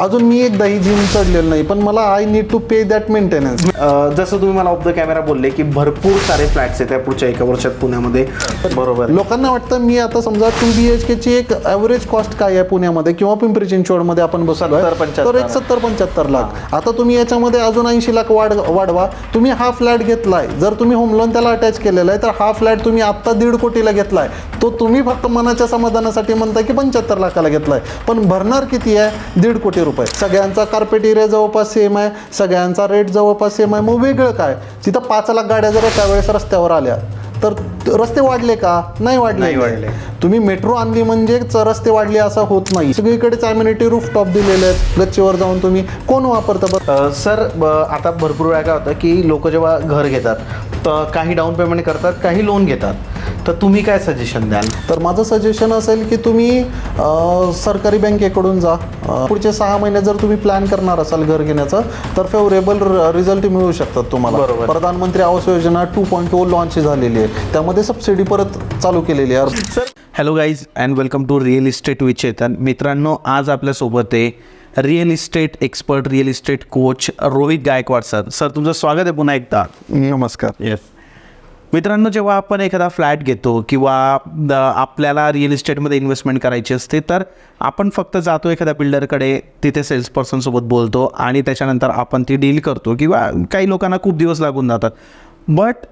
अजून मी एकदाही जिम चढलेलं नाही पण मला I need to pay that maintenance जसं तुम्ही मला ऑफ द कॅमेरा बोलले की भरपूर सारे फ्लॅट्स आहेत या पुढच्या एका वर्षात पुण्यामध्ये. बरोबर. लोकांना वाटतं मी आता समजा टू बी एच केची एक ॲव्हरेज कॉस्ट काय आहे पुण्यामध्ये किंवा पिंपरी चिंचवडमध्ये आपण बसलो 70-75 तर एक सत्तर पंच्याहत्तर लाख. आता तुम्ही याच्यामध्ये अजून ऐंशी लाख वाढ वाढवा. तुम्ही हा फ्लॅट घेतलाय. जर तुम्ही होम लोन त्याला अटॅच केलेला आहे तर हा फ्लॅट तुम्ही आत्ता दीड कोटीला घेतलाय. तो तुम्ही फक्त मनाच्या समाधानासाठी म्हणताय की पंच्याहत्तर लाखाला घेतलाय. पण भरणार किती आहे? दीड कोटी रुपये. सगळ्यांचा कार्पेट एरिया जवळपास सेम आहे. सगळ्यांचा रेट जवळपास सेम आहे. मग वेगळं काय? तिथं पाच लाख गाड्या जर एका वेळेस रस्त्यावर आल्या तर रस्ते वाढले का? नाही वाढले. नाही वाढले. तुम्ही मेट्रो आणली म्हणजे रस्ते वाढले असं होत नाही. सगळीकडेच ॲम्युनिटी रूफ टॉप दिलेले आहेत. गच्चीवर जाऊन तुम्ही कोण वापरतं बरं? सर आता भरपूर वेळा काय होतं की लोक जेव्हा घर घेतात तर काही डाऊन पेमेंट करतात काही लोन घेतात. तर तुम्ही काय सजेशन द्याल? तर माझं सजेशन असेल की तुम्ही सरकारी बँकेकडून जा. पुढचे सहा महिने जर तुम्ही प्लॅन करणार असाल घर घेण्याचं तर फेवरेबल रिझल्ट मिळू शकतात तुम्हाला. बरोबर. प्रधानमंत्री Awas Yojana two point two launch झालेली आहे. त्यामध्ये सबसिडी परत चालू केलेली आहे. Sir hello guys and welcome to real estate with Chetan मित्रांनो आज आपल्यासोबत आहे real estate expert real estate coach Rohit Gaikwad sir sir तुमचं स्वागत आहे पुन्हा एकदा. नमस्कार. येस मित्रांनो जेव्हा आपण एखादा फ्लॅट घेतो किंवा आपल्याला रिअल इस्टेटमध्ये इन्व्हेस्टमेंट करायची असते तर आपण फक्त जातो एखाद्या बिल्डरकडे तिथे सेल्स पर्सनसोबत बोलतो आणि त्याच्यानंतर आपण ती डील करतो किंवा काही लोकांना खूप दिवस लागून जातात. बट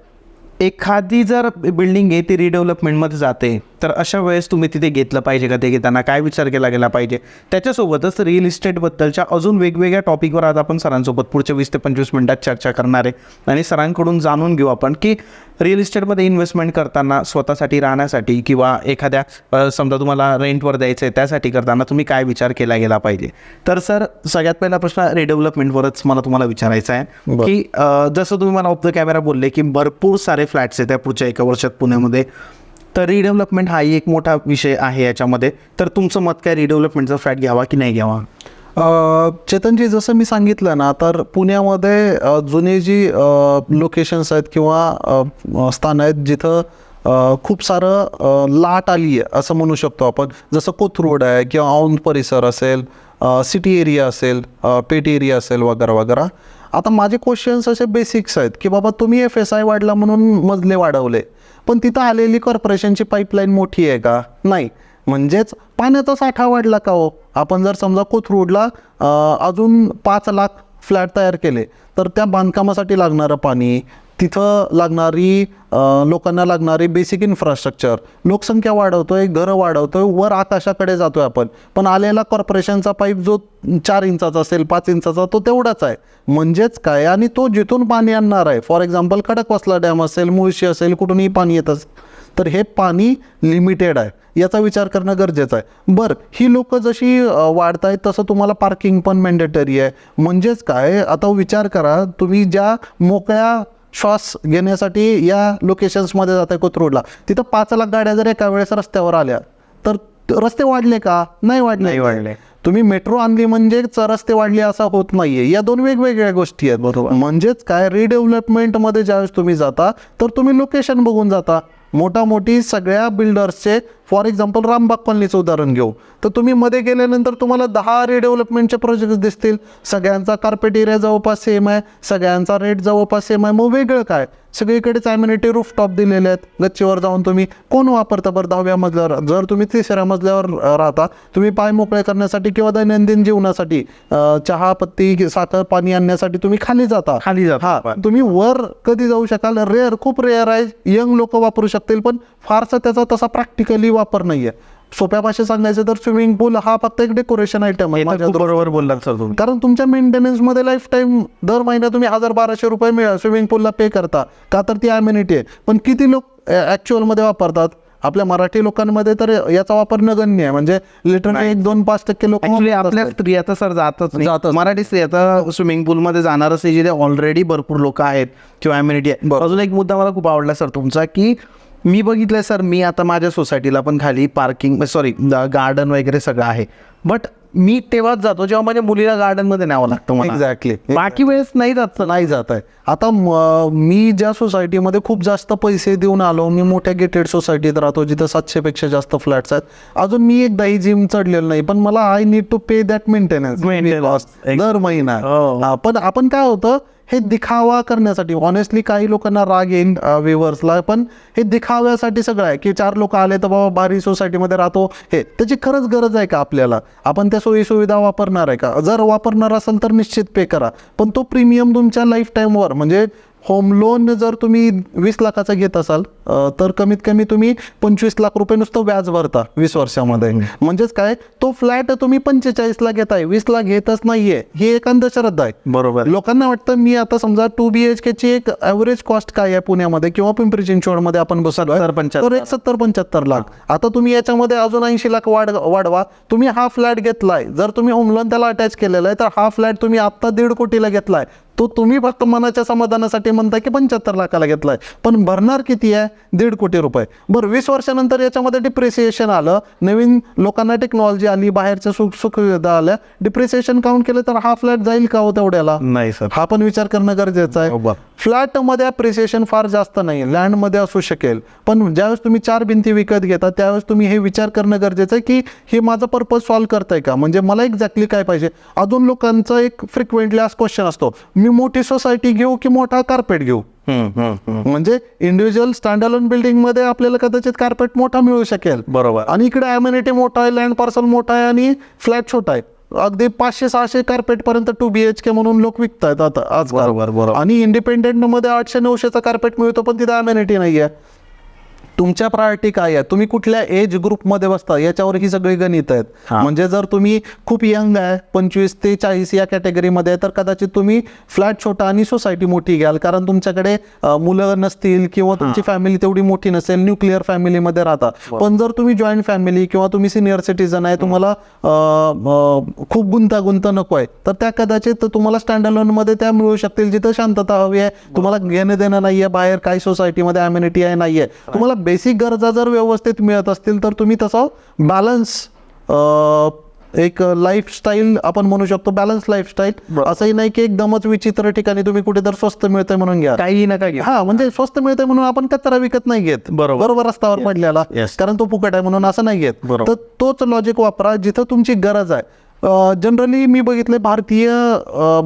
एखादी जर बिल्डिंग आहे ती रिडेव्हलपमेंटमध्ये जाते तर अशा वेळेस तुम्ही तिथे घेतलं पाहिजे का? ते घेताना काय विचार केला गेला पाहिजे? त्याच्यासोबतच रिअल इस्टेटबद्दलच्या अजून वेगवेगळ्या टॉपिकवर आज आपण सरांसोबत पुढच्या वीस ते पंचवीस मिनिटात चर्चा करणार आहे. आणि सरांकडून जाणून घेऊ आपण की रिअल इस्टेटमध्ये इन्व्हेस्टमेंट करताना स्वतःसाठी राहण्यासाठी किंवा एखाद्या समजा तुम्हाला रेंटवर द्यायचं आहे त्यासाठी करताना तुम्ही काय विचार केला गेला पाहिजे? तर सर सगळ्यात पहिला प्रश्न रिडेव्हलपमेंटवरच मला तुम्हाला विचारायचा आहे. की जसं तुम्ही मला ऑफ द कॅमेरा बोलले की भरपूर सारे फ्लॅट्स आहेत त्या पुढच्या एका वर्षात पुण्यामध्ये. तर रिडेव्हलपमेंट हाही एक मोठा विषय आहे याच्यामध्ये. तर तुमचं मत काय? रिडेव्हलपमेंटचा फ्लॅट घ्यावा की नाही घ्यावा? चेतनजी जसं मी सांगितलं ना तर पुण्यामध्ये जुने जी लोकेशन्स आहेत किंवा स्थान आहेत जिथं खूप सारं लाट आली आहे असं म्हणू शकतो आपण. जसं कोथरूड आहे किंवा औंध परिसर असेल सिटी एरिया असेल पेट एरिया असेल वगैरे वगैरे. आता माझे क्वेश्चन्स असे बेसिक्स आहेत की बाबा तुम्ही एफ एस आय वाढला म्हणून मजले वाढवले. पण तिथं आलेली कॉर्पोरेशनची पाईपलाईन मोठी आहे का? नाही. म्हणजेच पाण्याचा साठा वाढला का हो? आपण जर समजा कोथरूडला अजून पाच लाख फ्लॅट तयार केले तर त्या बांधकामासाठी लागणारं पाणी तिथं लागणारी लोकांना लागणारी बेसिक इन्फ्रास्ट्रक्चर लोकसंख्या वाढवतोय घरं वाढवतोय वर आकाशाकडे जातोय आपण. पण आलेला कॉर्पोरेशनचा पाईप जो चार इंचाचा असेल पाच इंचाचा तो तेवढाच आहे. म्हणजेच काय? आणि तो जिथून पाणी आणणार आहे. फॉर एक्झाम्पल खडकवासला डॅम असेल मुळशी असेल कुठूनही पाणी येत असेल तर हे पाणी लिमिटेड आहे. याचा विचार करणं गरजेचं आहे. बरं ही लोक जशी वाढत आहेत तसं तुम्हाला पार्किंग पण मॅन्डेटरी आहे. म्हणजेच काय? आता विचार करा तुम्ही ज्या मोकळ्या श्वास घेण्यासाठी या लोकेशन्समध्ये जात आहे कोथरूडला. तिथं पाच लाख गाड्या जर एका वेळेस रस्त्यावर आल्या तर रस्ते वाढले का? नाही वाढले. नाही वाढले. तुम्ही मेट्रो आणली म्हणजे रस्ते वाढले असं होत नाहीये. या दोन वेगवेगळ्या गोष्टी आहेत बरोबर. म्हणजेच काय? रिडेव्हलपमेंटमध्ये ज्यावेळेस तुम्ही जाता तर तुम्ही लोकेशन बघून जाता. मोठा मोठी सगळ्या बिल्डर्सचे फॉर एक्झाम्पल रामबाग कॉलनीचं उदाहरण घेऊ. तर तुम्ही मध्ये गेल्यानंतर तुम्हाला दहा रिडेव्हलपमेंटचे प्रोजेक्ट दिसतील. सगळ्यांचा कार्पेट एरिया जवळपास सेम आहे. सगळ्यांचा रेट जवळपास सेम आहे. मग वेगळं काय? सगळीकडेच ॲम्युनिटी रूफ टॉप दिलेले आहेत. गच्चीवर जाऊन तुम्ही कोण वापरता बरं दहाव्या मजल्यावर? जर तुम्ही तिसऱ्या मजल्यावर राहता तुम्ही पाय मोकळे करण्यासाठी किंवा दैनंदिन जीवनासाठी चहा पत्ती साखर पाणी आणण्यासाठी तुम्ही खाली जाता. खाली जाता. हा. तुम्ही वर कधी जाऊ शकाल. रेअर खूप रेअर आहे. यंग लोक वापरू शकतील पण फारसा त्याचा तसा प्रॅक्टिकली वापर नाहीये. सोप्या भाषेत सांगायचं तर स्विमिंग पूल हा फक्त एक डेकोरेशन आयटम आहे माझ्या बरोबर बोललात सर तुम्ही. कारण तुमच्या मेंटेनन्समध्ये लाईफ टाईम दर महिन्यात तुम्ही हजार बाराशे रुपये मिळा स्विमिंग पूलला पे करता. का तर ती ॲम्युनिटी आहे. पण किती लोक ॲक्च्युअलमध्ये वापरतात? आपल्या मराठी लोकांमध्ये तर याचा वापर नगण्य आहे. म्हणजे लिटरली एक दोन पाच टक्के लोक आपल्या स्त्रिया तर सर जातच नाही. जातच. मराठी स्त्रिया तर स्विमिंग पूलमध्ये जाणारच नाही जिथे ऑलरेडी भरपूर लोक आहेत किंवा अम्युनिटी आहे. अजून एक मुद्दा मला खूप आवडला सर तुमचा की मी बघितलंय सर मी आता माझ्या सोसायटीला पण खाली पार्किंग सॉरी गार्डन वगैरे सगळं आहे. बट मी तेव्हाच जातो जेव्हा माझ्या मुलीला गार्डनमध्ये न्यावं लागतं मला. एक्झॅक्टली बाकी वेळेस नाही जात नाही जात आहे. आता म- ज्या सोसायटीमध्ये खूप जास्त पैसे देऊन आलो मी मोठ्या गेटेड सोसायटीत राहतो जिथं सातशे पेक्षा जास्त फ्लॅट्स आहेत. अजून मी एकदाही जिम चढलेलं नाही पण मला I need to pay that maintenance. दर महिना. हा, पण आपण काय होतं हे दिखावा करण्यासाठी ऑनेस्टली काही लोकांना राग येईल व्ह्युअर्सला पण हे दिखाव्यासाठी सगळं आहे की चार लोक आले तर बाबा भारी सोसायटीमध्ये राहतो. हे त्याची खरंच गरज आहे का आपल्याला? आपण त्या सोयी सुविधा वापरणार आहे का? जर वापरणार असेल तर निश्चित पे करा. पण तो प्रीमियम तुमच्या लाईफ टाईमवर म्हणजे होम लोन जर तुम्ही वीस लाखाचा घेत असाल तर कमीत कमी तुम्ही पंचवीस लाख रुपये नुसतं व्याज भरता वीस वर्षामध्ये. म्हणजेच काय? तो फ्लॅट तुम्ही पंचेचाळीसला घेताय वीसला घेतच नाहीये. ही एक अंधश्रद्धा आहे. बरोबर. लोकांना वाटतं मी आता समजा टू बी एच ची एक ॲव्हरेज कॉस्ट काय आहे पुण्यामध्ये किंवा पिंपरी चिंचवडमध्ये आपण बसलो 70-75 तर एक सत्तर पंच्याहत्तर लाख. आता तुम्ही याच्यामध्ये अजून ऐंशी लाख वाढ वाढवा. तुम्ही हा फ्लॅट घेतलाय. जर तुम्ही होम लोन त्याला अटॅच केलेला आहे तर हा फ्लॅट तुम्ही आत्ता दीड कोटीला घेतलाय. तो तुम्ही फक्त मनाच्या समाधानासाठी म्हणताय की पंच्याहत्तर लाखाला घेतलाय. पण भरणार किती आहे? दीड कोटी रुपये. बरं वीस वर्षानंतर याच्यामध्ये डिप्रिसिएशन आलं. नवीन लोकांना टेक्नॉलॉजी आली बाहेरच्या सुख सुखसुविधा आल्या. डिप्रिसिएशन काउंट केलं तर हा फ्लॅट जाईल का हो तेवढ्याला? नाही सर हा पण विचार करणं गरजेचं आहे. फ्लॅटमध्ये अप्रिसिएशन फार जास्त नाही. लँडमध्ये असू शकेल. पण ज्यावेळेस तुम्ही चार भिंती विकत घेता त्यावेळेस तुम्ही हे विचार करणं गरजेचं आहे की हे माझा पर्पज सॉल्व्ह करताय का? म्हणजे मला एक्झॅक्टली काय पाहिजे? अजून लोकांचा एक फ्रिक्वेंटली आज क्वेश्चन असतो. मी मोठी सोसायटी घेऊ की मोठा कार्पेट घेऊ? म्हणजे इंडिव्हिज्युअल स्टँडअलोन बिल्डिंगमध्ये आपल्याला कदाचित कार्पेट मोठा मिळू शकेल. बरोबर. आणि इकडे ॲम्युनिटी मोठा आहे लँड पार्सल मोठा आहे आणि फ्लॅट छोटा आहे. अगदी पाचशे सहाशे कार्पेट पर्यंत टू बी एच के म्हणून लोक विकतायत आता आज बरोबर, बरोबर. आणि इंडिपेंडेंटमध्ये आठशे नऊशेचा कार्पेट मिळतो पण तिथे अम्युनिटी नाही आहे तुमच्या प्रायोरिटी काय आहे? तुम्ही कुठल्या एज ग्रुपमध्ये बसता? याच्यावर ही सगळी गणित आहेत. म्हणजे जर तुम्ही खूप यंग आहे पंचवीस ते चाळीस या कॅटेगरीमध्ये आहे तर कदाचित तुम्ही फ्लॅट छोटा आणि सोसायटी मोठी घ्याल. कारण तुमच्याकडे मुलं नसतील किंवा तुमची फॅमिली तेवढी मोठी नसेल न्यूक्लिअर फॅमिलीमध्ये राहता. पण जर तुम्ही जॉईंट फॅमिली किंवा तुम्ही सिनियर सिटीजन आहे तुम्हाला खूप गुंतागुंत नको आहे. तर त्या कदाचित तुम्हाला स्टँडमध्ये त्या मिळू शकतील जिथं शांतता हवी आहे. तुम्हाला घेणं देणं नाहीये बाहेर काही सोसायटीमध्ये अम्युनिटी आहे नाहीये. तुम्हाला बेसिक गरजा जर व्यवस्थित मिळत असतील तर तुम्ही तसं बॅलन्स एक लाईफस्टाईल आपण म्हणू शकतो बॅलन्स लाईफस्टाईल असंही नाही की एकदमच विचित्र ठिकाणी तुम्ही कुठे तर स्वस्त मिळतंय म्हणून घ्या. काही नका घेऊ. हा म्हणजे स्वस्त मिळतंय म्हणून आपण कचरा विकत नाही घेत. बरोबर. बरोबर रस्त्यावर पडलेला. कारण तो फुकट आहे म्हणून असं नाही घेत. तर तोच लॉजिक वापरा जिथं तुमची गरज आहे. जनरली मी बघितले भारतीय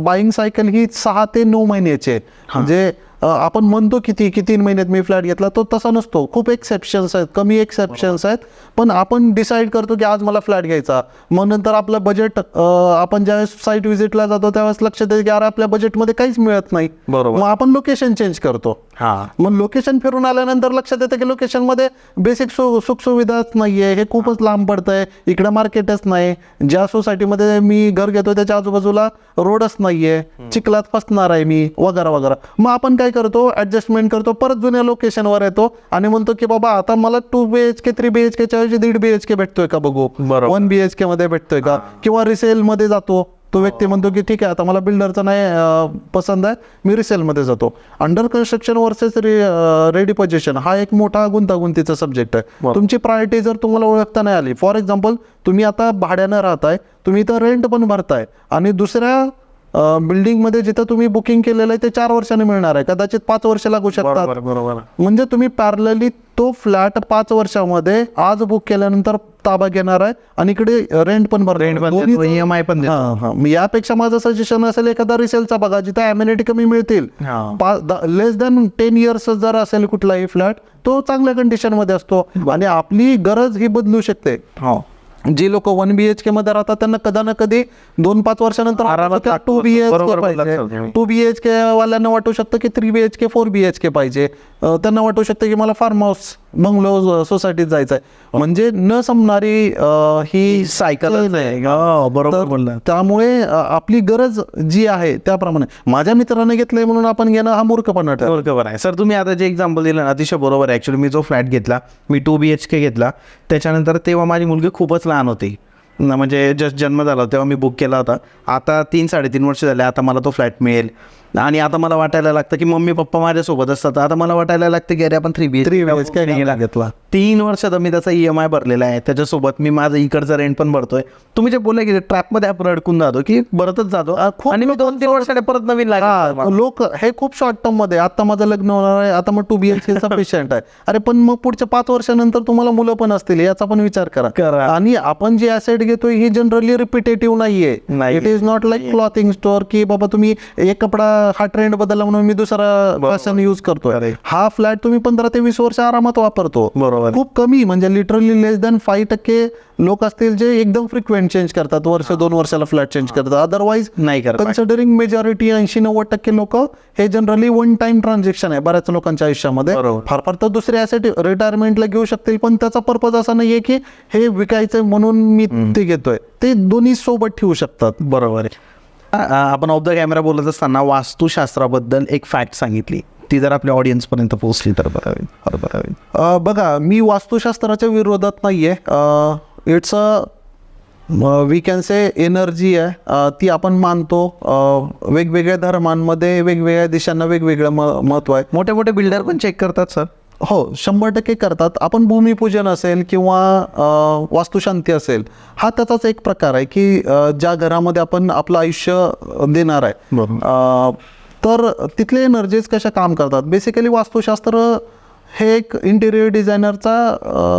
बाईंग सायकल ही सहा ते नऊ महिन्याची आहे. म्हणजे आपण म्हणतो किती की तीन महिन्यात मी फ्लॅट घेतला तो तसा नसतो. खूप एक्सेप्शन्स आहेत कमी एक्सेप्शन्स आहेत. पण आपण डिसाईड करतो की आज मला फ्लॅट घ्यायचा. मग नंतर आपलं बजेट आपण ज्यावेळेस साईट व्हिजिटला जातो त्यावेळेस लक्षात येते की अरे आपल्या बजेटमध्ये काहीच मिळत नाही. बरोबर. मग आपण लोकेशन चेंज करतो. हा. मग लोकेशन फिरून आल्यानंतर लक्षात येतं की लोकेशनमध्ये बेसिक सु सुखसुविधाच नाही आहे हे खूपच लांब पडतंय. इकडं मार्केटच नाही. ज्या सोसायटीमध्ये मी घर घेतो त्याच्या आजूबाजूला रोडच नाही आहे चिखलात फसणार आहे मी. वगैरे वगैरे. मग आपण काय करतो? ऍडजस्टमेंट करतो. परत जुन्या लोकेशनवर येतो आणि म्हणतो की बाबा आता मला two B H K three B H केच्या ऐवजी दीड बी एच के भेटतोय का बघू. वन बी एच के मध्ये भेटतोय का? किंवा रिसेल मध्ये जातो. तो व्यक्ती म्हणतो की ठीक आहे आता मला बिल्डरचा नाही पसंत आहे मी रिसेलमध्ये जातो under construction versus ready position हा एक मोठा गुंतागुंतीचा सब्जेक्ट आहे. तुमची प्रायोरिटी जर तुम्हाला ओळखता नाही आली फॉर एक्झाम्पल तुम्ही आता भाड्यानं राहताय तुम्ही इथं रेंट पण भरताय आणि दुसऱ्या बिल्डिंगमध्ये जिथं तुम्ही बुकिंग केलेलं आहे ते चार वर्षाने मिळणार आहे. कदाचित पाच वर्ष लागू शकतात. बरोबर म्हणजे तुम्ही पॅरलली तो फ्लॅट पाच वर्षामध्ये आज बुक केल्यानंतर ताबा घेणार आहे आणि इकडे रेंट पण रेंट पण यापेक्षा माझं सजेशन असेल एखादा रिसेलचा बघा जिथे अम्युनिटी कमी मिळतील. लेस दॅन टेन इयर्स जर असेल कुठलाही फ्लॅट तो चांगल्या कंडिशनमध्ये असतो. आणि आपली गरज ही बदलू शकते. हो. जी लोक वन बी एच के मध्ये राहतात त्यांना कदा ना कधी दोन पाच वर्षानंतर आरामात टू बी एच के पाहिजे. टू बी एच के वाल्यांना वाटू शकतं की three B H K four B H K पाहिजे. त्यांना वाटू शकतं की मला फार्म हाऊस बंगलो सोसायटीत जायचं आहे म्हणजे न संपणारी ही सायकल हो बरोबर त्यामुळे आपली गरज जी आहे त्याप्रमाणे. माझ्या मित्राने घेतलंय म्हणून आपण घेणं हा मूर्खपणा बरोबर आहे. सर तुम्ही आता जे एक्झाम्पल दिलं अतिशय बरोबर आहे. ॲक्च्युली मी जो फ्लॅट घेतला मी टू बी एच के घेतला. त्याच्यानंतर तेव्हा माझी मुलगी खूपच लहान होती. न म्हणजे जस्ट जन्म झाला तेव्हा मी बुक केला होता. आता तीन साडेतीन वर्ष झाले आता मला तो फ्लॅट मिळेल. आणि आता मला वाटायला लागतं की मम्मी पप्पा माझ्यासोबत असतात. आता मला वाटायला लागतं की अरे आपण थ्री बी थ्री वेळेस काय नाही घेतला तीन वर्षात मी त्याचा ई एम आय भरलेला आहे. त्याच्यासोबत मी माझं इकडचं रेंट पण भरतोय. तुम्ही जे बोलले की ट्रॅपमध्ये आपण अडकून जातो की भरतच जातो. आणि मी दोन तीन वर्षाने परत नवीन लागला लोक हे खूप शॉर्ट टर्ममध्ये आता माझं लग्न होणार आहे आता मग टू बी एच चा पेशंट आहे. अरे पण मग पुढच्या पाच वर्षानंतर तुम्हाला मुलं पण असतील याचा पण विचार करा. करा. आणि आपण जे ऍसेट घेतोय ही जनरली रिपिटेटिव्ह नाहीये. नाही. It is not like clothing store की बाबा तुम्ही एक कपडा हा ट्रेंड बदलला म्हणून मी दुसरा फॅशन यूज करतोय. हा फ्लॅट तुम्ही पंधरा ते वीस वर्ष आरामात वापरतो. बरोबर. खूप कमी म्हणजे लिटरली लेस दॅन फाईव्ह टक्के लोक असतील जे एकदम फ्रिक्वेंट चेंज करतात वर्ष दोन वर्षाला फ्लॅट चेंज करतात. अदरवाईज नाही करत. कन्सिडरिंग मेजॉरिटी ऐंशी नव्वद टक्के लोक हे जनरली वन टाइम ट्रान्झॅक्शन आहे बऱ्याच लोकांच्या आयुष्यामध्ये. फार फार तर दुसरे ॲसेट रिटायरमेंटला घेऊ शकतील पण त्याचा पर्पज असा नाहीये की हे विकायचं म्हणून मी ते घेतोय. ते दोन्ही सोबत ठेवू शकतात. बरोबर आहे. आपण ऑफ द कॅमेरा बोलत असताना वास्तुशास्त्राबद्दल एक फॅक्ट सांगितली. ती जर आपल्या ऑडियन्सपर्यंत पोहोचली तर बरं होईल. फार बरं होईल. बघा मी वास्तुशास्त्राच्या विरोधात नाहीये. It's a we can say energy आहे. ती आपण मानतो. वेगवेगळ्या धर्मांमध्ये वेगवेगळ्या दिशांना वेगवेगळं म महत्त्व आहे. मोठे मोठे बिल्डर पण चेक करतात सर हो शंभर टक्के करतात. आपण भूमिपूजन असेल किंवा वास्तुशांती असेल हा त्याचाच एक प्रकार आहे की ज्या घरामध्ये आपण आपलं आयुष्य देणार आहे. तर तिथले एनर्जीज कशा काम करतात? बेसिकली वास्तुशास्त्र हे एक इंटिरियर डिझायनरचा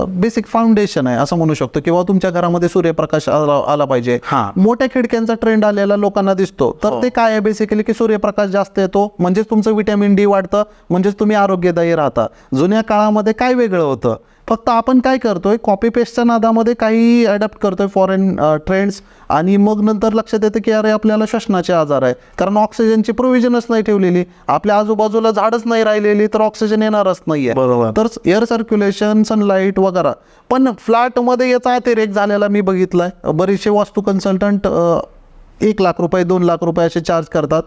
बेसिक फाउंडेशन आहे असं म्हणू शकतो. किंवा तुमच्या घरामध्ये सूर्यप्रकाश आला आला पाहिजे. हा. मोठ्या खिडक्यांचा ट्रेंड आलेला लोकांना दिसतो. तर ते काय आहे बेसिकली की सूर्यप्रकाश जास्त येतो. म्हणजेच तुमचं विटॅमिन डी वाढतं. म्हणजेच तुम्ही आरोग्यदायी राहता. जुन्या काळामध्ये काय वेगळं होतं? फक्त आपण काय करतोय कॉपी पेस्टच्या नादामध्ये काही अडॅप्ट करतोय फॉरेन ट्रेंड्स आणि मग नंतर लक्षात येतं की अरे आपल्याला श्वसनाचे आजार आहे कारण ऑक्सिजनची प्रोव्हिजनच नाही ठेवलेली. आपल्या आजूबाजूला झाडच नाही राहिलेली तर ऑक्सिजन येणारच नाहीये. बरोबर. तर एअर सर्क्युलेशन सनलाईट वगैरे. पण फ्लॅटमध्ये याचा अतिरेक झालेला मी बघितलाय. बरेचसे वास्तू कन्सल्टंट एक लाख रुपये दोन लाख रुपये असे चार्ज करतात.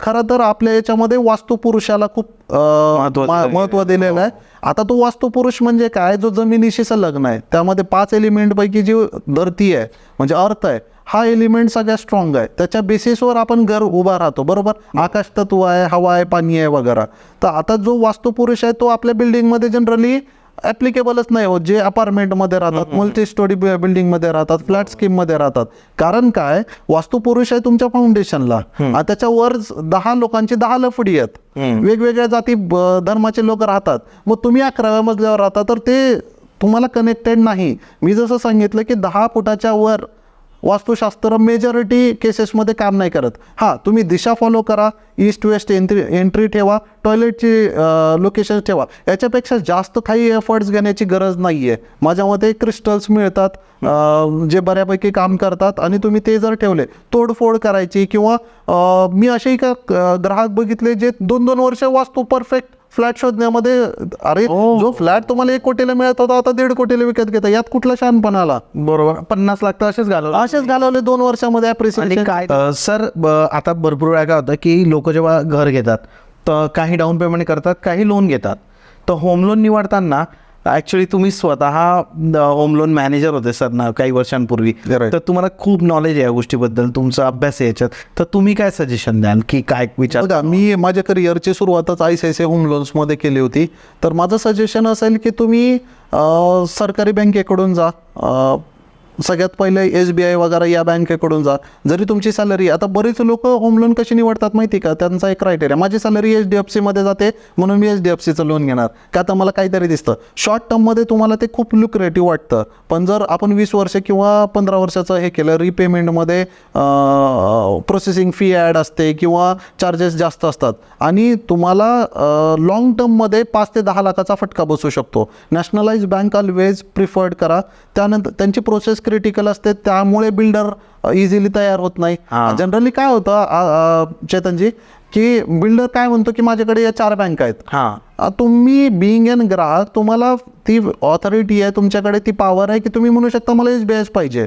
खरं तर आपल्या याच्यामध्ये वास्तुपुरुषाला खूप महत्त्व दिलेलं आहे. आता तो वास्तुपुरुष म्हणजे काय? जो जमिनीशी संलग्न आहे. त्यामध्ये पाच एलिमेंट पैकी जी धरती आहे म्हणजे अर्थ आहे हा एलिमेंट सगळ्यात स्ट्रॉंग आहे. त्याच्या बेसिसवर आपण घर उभा राहतो बरोबर? आकाश तत्व आहे हवा आहे पाणी आहे वगैरे. तर आता जो वास्तुपुरुष आहे तो आपल्या बिल्डिंगमध्ये जनरली ऍप्लिकेबलच नाही होत जे अपार्टमेंटमध्ये राहतात मल्टी स्टोरी बिल्डिंगमध्ये राहतात फ्लॅट स्कीममध्ये राहतात. कारण काय? वास्तुपुरुष आहे तुमच्या फाउंडेशनला आणि त्याच्यावर दहा लोकांची दहा लफडी आहेत. वेगवेगळ्या जाती धर्माचे लोक राहतात. मग तुम्ही अकराव्या मजल्यावर राहता तर ते तुम्हाला कनेक्टेड नाही. मी जसं सांगितलं की दहा फुटाच्या वर वास्तुशास्त्र मेजॉरिटी केसेसमध्ये काम नाही करत. हां तुम्ही दिशा फॉलो करा ईस्ट वेस्ट एंट्री एंट्री ठेवा टॉयलेटची लोकेशन ठेवा. याच्यापेक्षा जास्त काही एफर्ट्स घेण्याची गरज नाही आहे माझ्या मते क्रिस्टल्स मिळतात जे बऱ्यापैकी काम करतात आणि तुम्ही ते जर ठेवले तोडफोड करायची किंवा मी असेही का ग्राहक बघितले जे दोन दोन वर्ष वास्तू परफेक्ट फ्लॅट शोधण्यामध्ये अरे जो फ्लॅट तुम्हाला एक कोटीला मिळत होता आता दीड कोटीला विकत घेता यात कुठला शहाणपणा आला बरोबर. पन्नास लाख तर असेच घालवलं. असेच घालवले दोन वर्षामध्ये आणि. काय? अ, सर ब- आता भरपूर वेळा काय होतं की लोक जेव्हा घर घेतात तर काही डाऊन पेमेंट करतात काही लोन घेतात. तर होम लोन निवडताना ॲक्च्युली तुम्ही स्वतः होम लोन मॅनेजर होते सर ना काही वर्षांपूर्वी. तर तुम्हाला खूप नॉलेज आहे या गोष्टीबद्दल तुमचा अभ्यास आहे याच्यात. तर तुम्ही काय सजेशन द्याल की काय विचार मी माझ्या करिअरची सुरुवातच I C I C home लोन्समध्ये केली होती. तर माझं सजेशन असेल की तुम्ही सरकारी बँकेकडून जा. सगळ्यात पहिले एस बी आय वगैरे या बँकेकडून जा. जरी तुमची सॅलरी आता बरेच लोक होम लोन कशी निवडतात माहिती का? त्यांचा एक क्रायटेरिया माझी सॅलरी एच डी एफ सीमध्ये जाते म्हणून मी एच डी एफ सीचं लोन घेणार. का तर मला काहीतरी दिसतं. शॉर्ट टर्ममध्ये तुम्हाला ते खूप लुक्रेटिव्ह वाटतं. पण जर आपण वीस वर्ष किंवा पंधरा वर्षाचं हे केलं रिपेमेंटमध्ये प्रोसेसिंग फी ॲड असते किंवा चार्जेस जास्त असतात. आणि तुम्हाला लॉंग टर्ममध्ये पाच ते दहा लाखाचा फटका बसू शकतो. नॅशनलाइज बँक ऑलवेज प्रिफर्ड करा. त्यानंतर त्यांची प्रोसेस क्रिटिकल असते त्यामुळे बिल्डर इझिली तयार होत नाही. हा. जनरली काय होतं चेतनजी की बिल्डर काय म्हणतो की माझ्याकडे या चार बँक आहेत. हां. तुम्ही बिईंग अन ग्राहक तुम्हाला ती ऑथॉरिटी आहे तुमच्याकडे ती पॉवर आहे की तुम्ही म्हणू शकता मला एस बी आयच पाहिजे.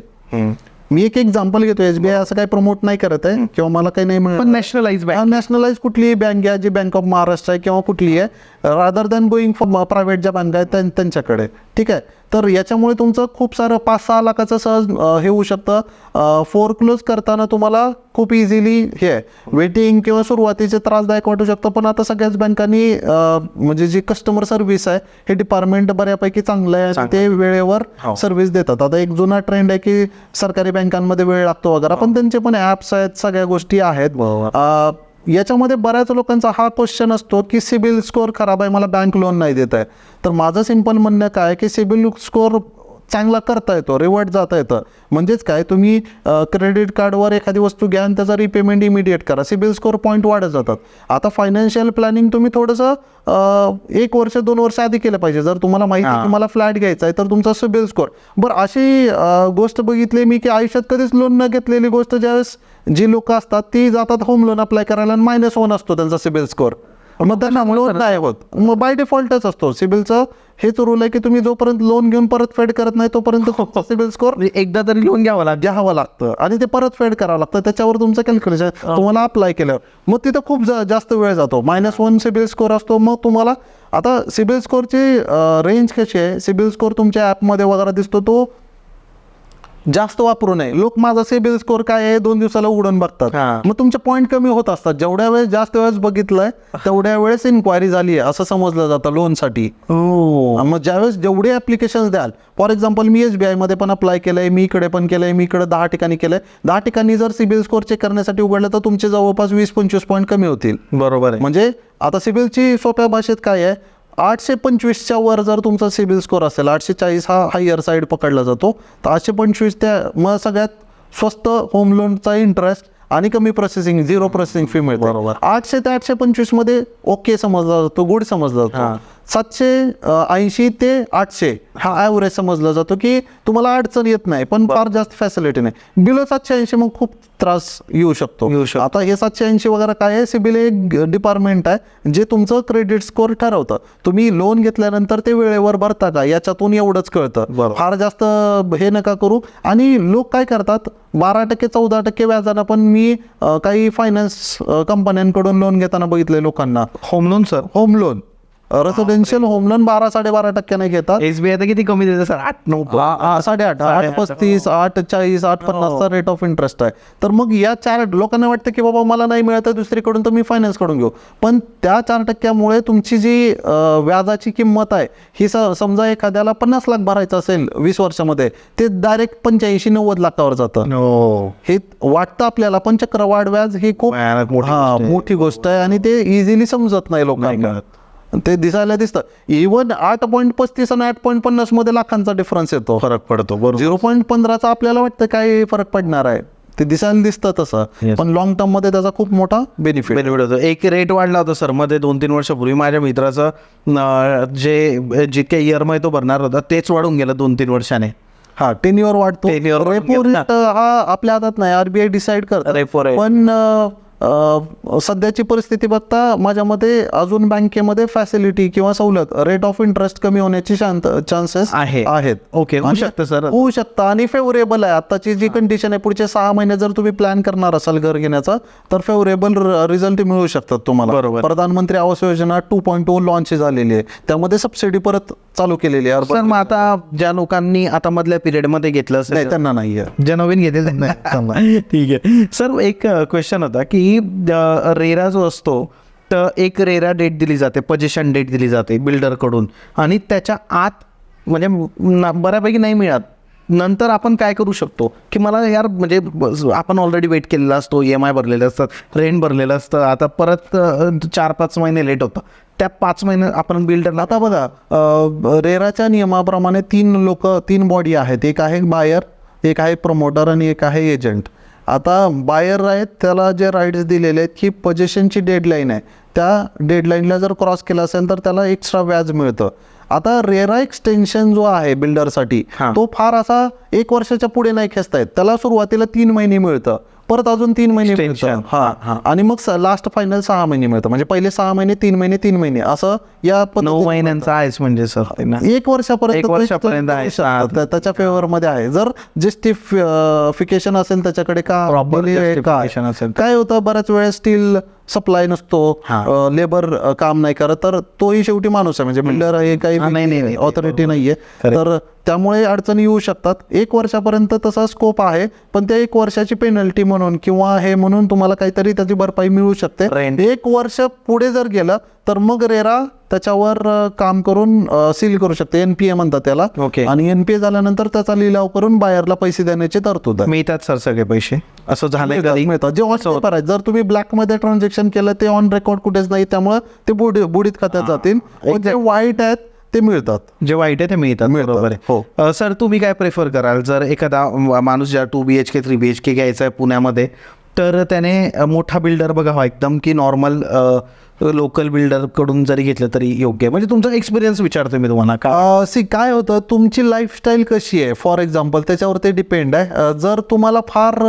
मी एक एक्झाम्पल घेतो एस बी आय असं काही प्रमोट नाही करत आहे किंवा मला काही नाही मिळत. पण नॅशनलाइज बँक नॅशनलाइज कुठलीही बँक घ्या जी बँक ऑफ महाराष्ट्र आहे किंवा कुठली आहे rather than going for private ज्या बँक आहेत त्यां- त्यांच्याकडे. ठीक आहे? तर याच्यामुळे तुमचं खूप सारं पाच सहा लाखाचं सहज हे होऊ शकतं. फोर क्लोज करताना तुम्हाला खूप इझिली हे वेटिंग किंवा सुरुवातीचे त्रासदायक वाटू शकतं. पण आता सगळ्याच बँकांनी म्हणजे जी कस्टमर सर्व्हिस आहे हे डिपार्टमेंट बऱ्यापैकी चांगलं आहे. ते वेळेवर हो. सर्व्हिस देतात. आता एक जुना ट्रेंड आहे की सरकारी बँकांमध्ये वेळ लागतो वगैरे. पण त्यांचे पण ॲप्स आहेत सगळ्या गोष्टी आहेत. याच्यामध्ये बऱ्याच लोकांचा हा क्वेश्चन असतो की सिबिल स्कोअर खराब आहे मला बँक लोन नाही देत आहे तर माझं सिंपल म्हणणं काय आहे की सिबिल स्कोअर चांगला करता येतो रिवर्ट जाता येतं. म्हणजेच काय तुम्ही क्रेडिट कार्डवर एखादी वस्तू घ्या आणि त्याचा रिपेमेंट इमिडिएट करा. सिबिल स्कोअर पॉईंट वाढत जातात. आता फायनान्शियल प्लॅनिंग तुम्ही थोडंसं एक वर्ष दोन वर्ष आधी केलं पाहिजे. जर तुम्हाला माहिती आहे की मला फ्लॅट घ्यायचा आहे तर तुमचा सिबिल स्कोअर बरं अशी गोष्ट बघितली मी की आयुष्यात कधीच लोन न घेतलेली गोष्ट ज्यावेळेस जी लोक असतात ती जातात होम लोन अप्लाय करायला आणि मायनस वन असतो त्यांचा सिबिल स्कोअर मग नाही होत. मग बाय डिफॉल्टच असतो. सिबिलचं हेच रूल आहे की तुम्ही जोपर्यंत लोन घेऊन परत फेड करत नाही तोपर्यंत सिबिल स्कोअर म्हणजे एकदा तरी लोन घ्यावं लागेल घ्यावं लागतं. आणि ते परत फेड करावं लागतं. त्याच्यावर तुमचं कॅल्क्युलेशन तुम्हाला अप्लाय केलं मग तिथं खूप जास्त वेळ जातो. मायनस वन सिबिल स्कोअर असतो. मग तुम्हाला आता सिबिल स्कोअरची रेंज कशी आहे? सिबिल स्कोअर तुमच्या ॲपमध्ये वगैरे दिसतो तो जास्त वापरू नये. लोक माझा सिबिल स्कोअर काय आहे दोन दिवसाला उघडून बघतात. हा. मग तुमचे पॉईंट कमी होत असतात. जेवढ्या वेळेस जास्त वेळेस बघितलंय तेवढ्या वेळेस इन्क्वायरी झाली आहे असं समजलं जातं लोनसाठी हो. मग ज्यावेळेस जेवढे ॲप्लिकेशन द्याल फॉर एक्झाम्पल मी एस बी आयमध्ये पण अप्लाय केलंय मी इकडे पण केलंय मी इकडे दहा ठिकाणी केलंय. दहा ठिकाणी जर सिबिल स्कोअर चेक करण्यासाठी उघडलं तर तुमचे जवळपास वीस पंचवीस पॉईंट कमी होतील. बरोबर आहे. म्हणजे आता सिबिलची सोप्या भाषेत काय आहे आठशे पंचवीसच्या वर जर तुमचा सिबिल स्कोअर असेल आठशे चाळीस हा हायर साईड पकडला जातो तर आठशे पंचवीस त्या मग सगळ्यात स्वस्त होम लोनचा इंटरेस्ट आणि कमी प्रोसेसिंग झिरो प्रोसेसिंग फी मिळते बरोबर. आठशे ते आठशे पंचवीसमध्ये ओके समजला जातो गुड समजला हा. जातो सातशे ऐंशी ते आठशे हा ॲव्हरेज समजला जातो की तुम्हाला अडचण येत नाही पण फार जास्त फॅसिलिटी नाही. बिलो सातशे ऐंशी मग खूप त्रास येऊ शकतो. येऊ शकतो. आता हे सातशे ऐंशी वगैरे काय आहे? सिबिल एक डिपार्टमेंट आहे जे तुमचं क्रेडिट स्कोअर ठरवतं. तुम्ही लोन घेतल्यानंतर ते वेळेवर भरता का? याच्यातून एवढंच कळतं. फार जास्त हे नका करू. आणि लोक काय करतात? बारा टक्के चौदा टक्के व्याजानं पण मी काही फायनान्स कंपन्यांकडून लोन घेताना बघितले लोकांना. Home loan sir home loan residential home loan बारा साडेबारा टक्क्याने घेतात. एसबीआय तर किती कमी देतं सर? आठ नऊ हा, हा, साडेआठ आठ पस्तीस आठ चाळीस आठ पन्नासचा रेट ऑफ इंटरेस्ट आहे. तर मग या चार लोकांना वाटतं की बाबा मला नाही मिळत दुसरीकडून तर मी फायनान्सकडून घेऊ. पण त्या चार टक्क्यामुळे तुमची जी व्याजाची किंमत आहे ही समजा एखाद्याला पन्नास लाख भरायचं असेल वीस वर्षामध्ये ते डायरेक्ट पंच्याऐंशी नव्वद लाखावर जातं. हो. हे वाटतं आपल्याला पण चक्रवाढ व्याज ही खूप मोठी हा गोष्ट आहे. मोठी गोष्ट आहे आणि ते इझिली समजत नाही लोकांना. ते दिसायला दिसतं. इव्हन आठ पॉईंट पस्तीस आणि आठ पॉईंट पन्नासमध्ये लाखांचा डिफरन्स येतो. फरक पडतो बरोबर. झिरो पॉईंट पंधराचा आपल्याला वाटतं काय फरक पडणार आहे. ते दिसायला दिसतं तसं. पण लॉंग टर्ममध्ये त्याचा खूप मोठा बेनिफिट बेनिफिट होतो. एक रेट वाढला होता सरमध्ये दोन तीन वर्षापूर्वी माझ्या मित्राचं जे जितके एम आय तो भरणार होता तेच वाढून गेलं दोन तीन वर्षाने. हा टेन इयर वाढतो. रेपो. रेट हा आपल्या हातात नाही. आरबीआय डिसाईड करत. Repo rate. पण सध्याची परिस्थिती बघता माझ्या मते अजून बँकेमध्ये फॅसिलिटी किंवा सवलत रेट ऑफ इंटरेस्ट कमी होण्याची शांत चान्सेस आहे. आहेत. ओके होऊ शकतं सर होऊ शकतं आणि फेवरेबल आहे. आताची जी कंडिशन आहे पुढचे सहा महिने जर तुम्ही प्लॅन करणार असाल घर घेण्याचा तर फेवरेबल रिझल्ट मिळू शकतात तुम्हाला. बरोबर. प्रधानमंत्री Awas Yojana two point two launch झालेली आहे. त्यामध्ये सबसिडी परत चालू केलेली आहे. सर मग आता ज्या लोकांनी आता मधल्या पिरियडमध्ये घेतलं नाही असेल त्यांना नाही आहे. ज्या नवीन घेते त्यांना ठीक आहे. सर एक क्वेश्चन होता की रेरा जो असतो तर एक रेरा डेट दिली जाते पोझिशन डेट दिली जाते बिल्डरकडून आणि त्याच्या आत म्हणजे बऱ्यापैकी नाही मिळत. नंतर आपण काय करू शकतो? की मला यार म्हणजे आपण ऑलरेडी वेट केलेला असतो ई एम आय भरलेले असतात रेंट भरलेलं असतं. आता परत चार पाच महिने लेट होतं. त्या पाच महिने आपण बिल्डरला आता बघा रेराच्या नियमाप्रमाणे तीन लोक तीन बॉडी आहेत. एक आहे बायर एक आहे प्रमोटर आणि एक आहे एजंट आता बायर आहेत त्याला जे राईट्स दिलेले आहेत की पोझिशनची डेडलाईन आहे. त्या डेडलाईनला जर क्रॉस केला असेल तर त्याला एक्स्ट्रा व्याज मिळतं. आता रेरा एक्सटेन्शन जो आहे बिल्डरसाठी. तो फार असा एक वर्षाच्या पुढे नाही खेचता येत. त्याला सुरुवातीला तीन महिने मिळतं. परत अजून तीन महिने मिळतं. हा हा. आणि मग लास्ट फायनल सहा महिने मिळतं. म्हणजे पहिले सहा महिने तीन महिने तीन महिने. असं या नऊ महिन्यांचा आहेच म्हणजे सर एक वर्षापर्यंत त्याच्या फेवर मध्ये आहे. जर जस्टिफिकेशन असेल त्याच्याकडे का. काय होतं? बऱ्याच वेळेस स्टील सप्लाय नसतो. लेबर काम नाही करत तर तोही शेवटी माणूस आहे म्हणजे बिल्डर हे नाही, नाही, काही नाही. ऑथॉरिटी नाहीये. तर त्यामुळे अडचणी येऊ शकतात एक वर्षापर्यंत तसा स्कोप आहे पण त्या एक वर्षाची पेनल्टी म्हणून किंवा हे म्हणून तुम्हाला काहीतरी त्याची भरपाई मिळू शकते. एक वर्ष पुढे जर गेलं तर मग रेरा त्याच्यावर काम करून सील करू शकते. एनपीए म्हणतात त्याला. Okay. आणि एनपीए झाल्यानंतर त्याचा लिलाव करून बायरला पैसे देण्याची तरतूद मिळतात सर सगळे पैसे? असं झालंय मिळतात, जे ऑन पेपर आहे जर तुम्ही ब्लॅकमध्ये ट्रान्झॅक्शन केलं ते ऑन रेकॉर्ड कुठेच नाही. त्यामुळे ते बुडी बुडीत खात्यात जातील. जे वाईट आहेत ते मिळतात. जे वाईट आहे ते मिळतात. मिळतात, बरोबर आहे. हो. सर तुम्ही काय प्रेफर कराल? जर एखादा माणूस ज्या two B H K three B H K घ्यायचा आहे पुण्यामध्ये तर त्याने मोठा बिल्डर बघावा. एकदम की नॉर्मल लोकल बिल्डरकडून जरी घेतलं तरी योग्य आहे. म्हणजे तुमचा एक्सपिरियन्स विचारतो मी तुम्हाला. का सी काय होतं तुमची लाईफस्टाईल कशी आहे? फॉर एक्झाम्पल त्याच्यावर ते डिपेंड आहे. जर तुम्हाला फार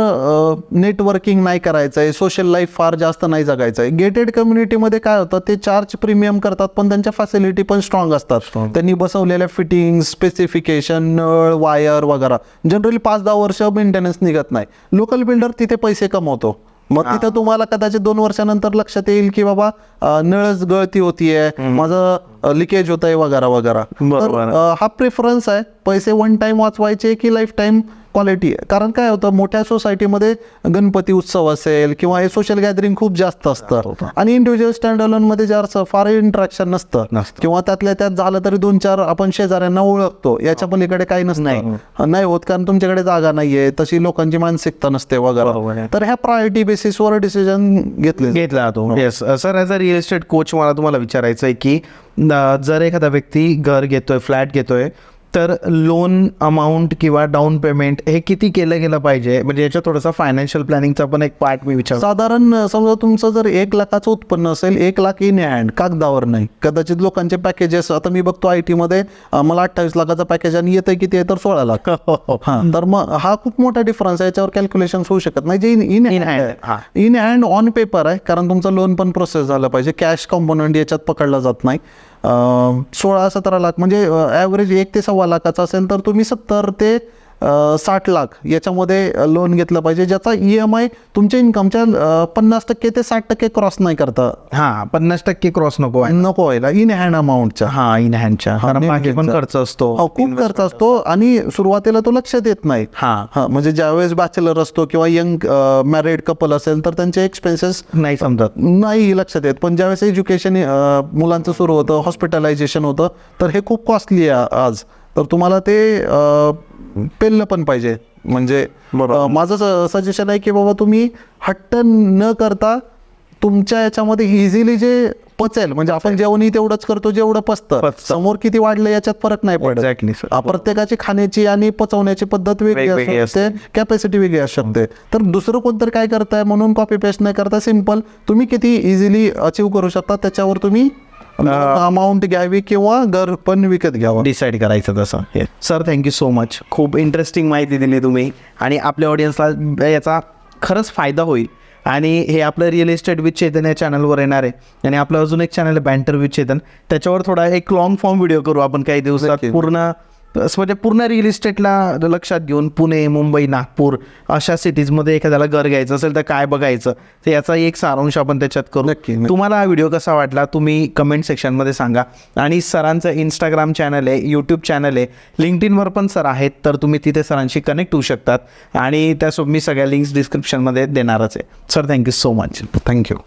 नेटवर्किंग नाही करायचं आहे सोशल लाईफ फार जास्त नाही जगायचं आहे गेटेड कम्युनिटीमध्ये काय होतं ते चार्ज प्रीमियम करतात पण त्यांच्या फॅसिलिटी पण स्ट्रॉंग असतात. त्यांनी बसवलेल्या फिटिंग स्पेसिफिकेशन नळ वायर वगैरे. जनरली पाच दहा वर्ष मेंटेनन्स निघत नाही. लोकल बिल्डर तिथे पैसे कमवतो. मग तिथं तुम्हाला कदाचित दोन वर्षानंतर लक्षात येईल की बाबा नळच गळती होतीये माझं लिकेज होत आहे वगैरे. वगैरे हा प्रेफरन्स आहे. पैसे वन टाइम वाचवायचे की लाईफ टाइम क्वालिटी आहे? कारण काय होतं मोठ्या सोसायटीमध्ये गणपती उत्सव असेल किंवा हे सोशल गॅदरिंग खूप जास्त असतं. आणि इंडिव्हिज्युअल स्टँडमध्ये जास्त फार इंटरॅक्शन नसतं. किंवा त्यातल्या त्यात झालं तरी दोन चार आपण शेजाऱ्यांना ओळखतो. याच्या पलीकडे काही नसतं. नाही. होत कारण तुमच्याकडे जागा नाहीये. तशी लोकांची मानसिकता नसते वगैरे. तर ह्या प्रायोरिटी बेसिसवर डिसिजन घेतले घेतला जातो. Yes sir as a real estate coach मला तुम्हाला विचारायचं आहे की जर एखादा व्यक्ती घर घेतोय फ्लॅट घेतोय तर लोन अमाऊंट किंवा डाऊन पेमेंट हे किती केलं गेलं पाहिजे? म्हणजे याच्यात थोडासा फायनान्शियल प्लॅनिंगचा पण एक पार्ट मी विचार साधारण समजा तुमचं जर एक लाखाचं उत्पन्न असेल एक लाख इन हँड कागदावर नाही. कदाचित लोकांचे पॅकेजेस आता मी बघतो आय टी मध्ये अ, मला अठ्ठावीस लाखाचं पॅकेज आणि येतं किती आहे तर सोळा लाख. हा तर मग हा खूप मोठा डिफरन्स आहे याच्यावर कॅल्क्युलेशन होऊ शकत नाही. जे इन इन हँड हा. इन हँड ऑन पेपर आहे कारण तुमचं लोन पण प्रोसेस झालं पाहिजे. कॅश कॉम्पोनंट याच्यात पकडला जात नाही. सोळा सतरा लाख म्हणजे ॲव्हरेज एक ते सव्वा लाखाचा असेल तर तुम्ही सत्तर ते साठ लाख याच्यामध्ये लोन घेतलं पाहिजे ज्याचा ई एम आय तुमच्या इन्कमच्या पन्नास टक्के ते साठ टक्के क्रॉस नाही करता. हा पन्नास टक्के क्रॉस नको नको व्हायला. इन हँड अमाऊंटच्या हा इन हँडच्या पण खर्च असतो. हो खूप खर्च असतो. आणि सुरुवातीला तो लक्षात येत नाही. हा. हा म्हणजे ज्यावेळेस बॅचलर असतो किंवा यंग मॅरिड कपल असेल तर त्यांचे एक्सपेन्सेस नाही समजत. नाही लक्षात येत पण ज्यावेळेस एज्युकेशन मुलांचं सुरू होतं हॉस्पिटलायझेशन होतं तर हे खूप कॉस्टली आहे आज. तर तुम्हाला ते पेललं पण पाहिजे. म्हणजे माझं सजेशन आहे की बाबा तुम्ही हट्ट न करता तुमच्या याच्यामध्ये इझिली जे पचेल म्हणजे आपण जेवणही तेवढंच करतो जेवढं पचतं. समोर किती वाढलं याच्यात फरक नाही पडत. प्रत्येकाची खाण्याची आणि पचवण्याची पद्धत वेगळी वेगवेगळी असू शकते कॅपॅसिटी वेगळी असू शकते. तर दुसरं कोणतरी काय करताय म्हणून कॉपी पेस्ट नाही करता सिंपल तुम्ही किती इझिली अचीव करू शकता त्याच्यावर तुम्ही अमाऊंट घ्यावी किंवा घर पण विकत घ्यावं. डिसाईड करायचं तसं. Sir thank you so much खूप इंटरेस्टिंग माहिती दिली तुम्ही. आणि आपल्या ऑडियन्सला याचा खरंच फायदा होईल. आणि हे आपलं रिअल इस्टेट विथ चेतन या चॅनलवर येणार आहे. आणि आपलं अजून एक चॅनल आहे बँटर विथ चेतन. त्याच्यावर थोडा एक लॉंग फॉर्म व्हिडिओ करू आपण काही दिवसात. पूर्ण असं म्हणजे पूर्ण रिअल इस्टेटला लक्षात घेऊन पुणे मुंबई नागपूर अशा सिटीजमध्ये एखाद्याला घर घ्यायचं असेल तर काय बघायचं? तर याचा एक सारांश आपण त्याच्यात करू. नक्की. तुम्हाला हा व्हिडिओ कसा वाटला तुम्ही कमेंट सेक्शनमध्ये सांगा. आणि सरांचं इंस्टाग्राम चॅनल आहे यूट्यूब चॅनल आहे लिंक्डइनवर पण सर आहेत तर तुम्ही तिथे सरांशी कनेक्ट होऊ शकतात. आणि त्यासोबत मी सगळ्या लिंक्स डिस्क्रिप्शनमध्ये देणारच आहे. Sir thank you so much thank you